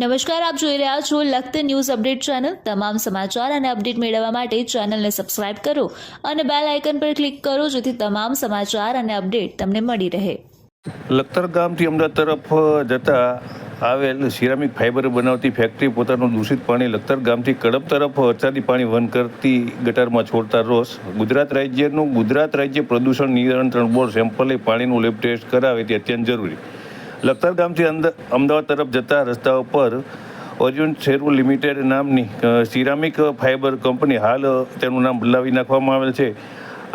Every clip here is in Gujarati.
નમસ્કાર, આપ જોઈ રહ્યા છો લખત ન્યૂઝ અપડેટ ચેનલ. તમામ સમાચાર અને અપડેટ મેળવવા માટે ચેનલને સબસ્ક્રાઇબ કરો અને બેલ આઇકન પર ક્લિક કરો જેથી તમામ સમાચાર અને અપડેટ તમને મળી રહે. લખતર ગામથી અમદાવાદ તરફ જતા આવેલ સિરામિક ફાઇબર બનાવતી ફેક્ટરી પોતાનું દૂષિત પાણી લખતર ગામથી કડપ તરફ વરસાદી પાણી વહન કરતી ગટારમાં છોડતા રોષ. ગુજરાત રાજ્યનું ગુજરાત રાજ્ય પ્રદૂષણ નિયંત્રણ બોર્ડ સેમ્પલે પાણીનું લેબ ટેસ્ટ કરાવે તે અત્યંત જરૂરી. લખતર ગામથી અંદર અમદાવાદ તરફ જતા રસ્તા ઉપર ઓરિયન શેરુ લિમિટેડ નામની સિરામિક ફાઇબર કંપની હાલ તેનું નામ બદલાવી નાખવામાં આવેલ છે.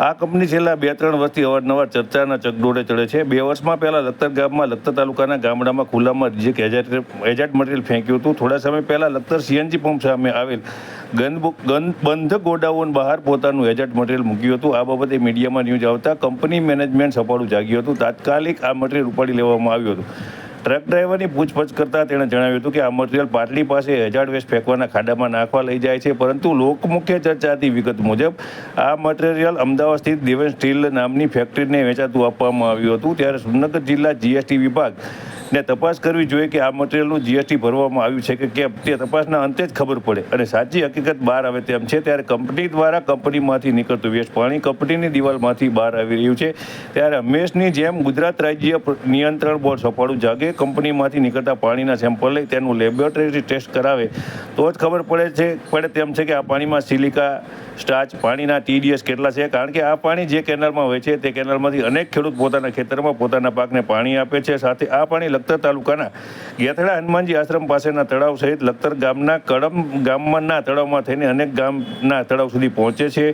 આ કંપની છેલ્લા બે ત્રણ વર્ષથી અવારનવાર ચર્ચાના ચકડોળે ચડે છે. બે વર્ષમાં પહેલાં લખતર ગામમાં લખતર તાલુકાના ગામડામાં ખુલ્લામાં રિજેક્ટ એજાટ એજાટ મટીરિયલ ફેંક્યું હતું. થોડા સમય પહેલાં લખતર સીએનજી પંપ સામે આવેલ બંધ ગોડાઉન બહાર પોતાનું એજાટ મટીરિયલ મૂક્યું હતું. આ બાબતે મીડિયામાં ન્યૂઝ આવતા કંપની મેનેજમેન્ટ સફાળું જાગ્યું હતું. તાત્કાલિક આ મટીરિયલ ઉપાડી લેવામાં આવ્યું હતું. ટ્રક ડ્રાઈવરની પૂછપરછ કરતા તેણે જણાવ્યું હતું કે આ મટીરિયલ પાટલી પાસે હજાર વેસ્ટ ફેંકવાના ખાડામાં નાખવા લઈ જાય છે, પરંતુ લોકમુખ્ય ચર્ચાથી વિગત મુજબ આ મટીરિયલ અમદાવાદ સ્થિત દેવન સ્ટીલ નામની ફેક્ટરીને વેચાતું આપવામાં આવ્યું હતું. ત્યારે સુરનગર જિલ્લા જીએસટી વિભાગ ને તપાસ કરવી જોઈએ કે આ મટીરિયલનું જીએસટી ભરવામાં આવ્યું છે કે કેમ, તે તપાસના અંતે જ ખબર પડે. અને સાચી હકીકત બહાર આવે તેમ છે, ત્યારે કંપની દ્વારા કંપનીમાંથી નીકળતું વેસ્ટ પાણી કંપનીની દિવાલમાંથી બહાર આવી રહ્યું છે. ત્યારે હંમેશની જેમ ગુજરાત રાજ્ય નિયંત્રણ બોર્ડ સફાળું જાગે કંપનીમાંથી નીકળતા પાણીના સેમ્પલ લઈ તેનું લેબોરેટરી ટેસ્ટ કરાવે, તો જ ખબર પડે છે, પડે તેમ છે કે આ પાણીમાં સિલિકા સ્ટાચ પાણીના ટીડીએસ કેટલા છે? કારણ કે આ પાણી જે કેનાલમાં હોય છે, તે કેનાલમાંથી અનેક ખેડૂત પોતાના ખેતરમાં પોતાના પાકને પાણી આપે છે. સાથે આ પાણી લખતર તાલુકાના ગેથડા હનુમાનજી આશ્રમ પાસેના તળાવ સહિત લખતર ગામના કડમ ગામના તળાવમાં થઈને અનેક ગામના તળાવ સુધી પહોંચે છે.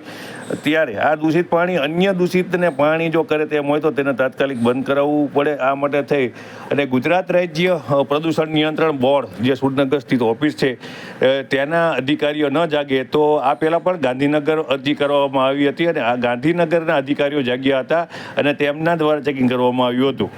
ત્યારે આ દૂષિત પાણી અન્ય દૂષિતને પાણી જો કરે તેમ હોય તો તેને તાત્કાલિક બંધ કરાવવું પડે. આ માટે થઈ અને ગુજરાત રાજ્ય પ્રદૂષણ નિયંત્રણ બોર્ડ, જે સુરનગર સ્થિત ઓફિસ છે તેના અધિકારીઓ ન જાગે તો આ પહેલાં પણ ગાંધીનગર અરજી કરવામાં આવી હતી અને આ ગાંધીનગરના અધિકારીઓ જાગ્યા હતા અને તેમના દ્વારા ચેકિંગ કરવામાં આવ્યું હતું.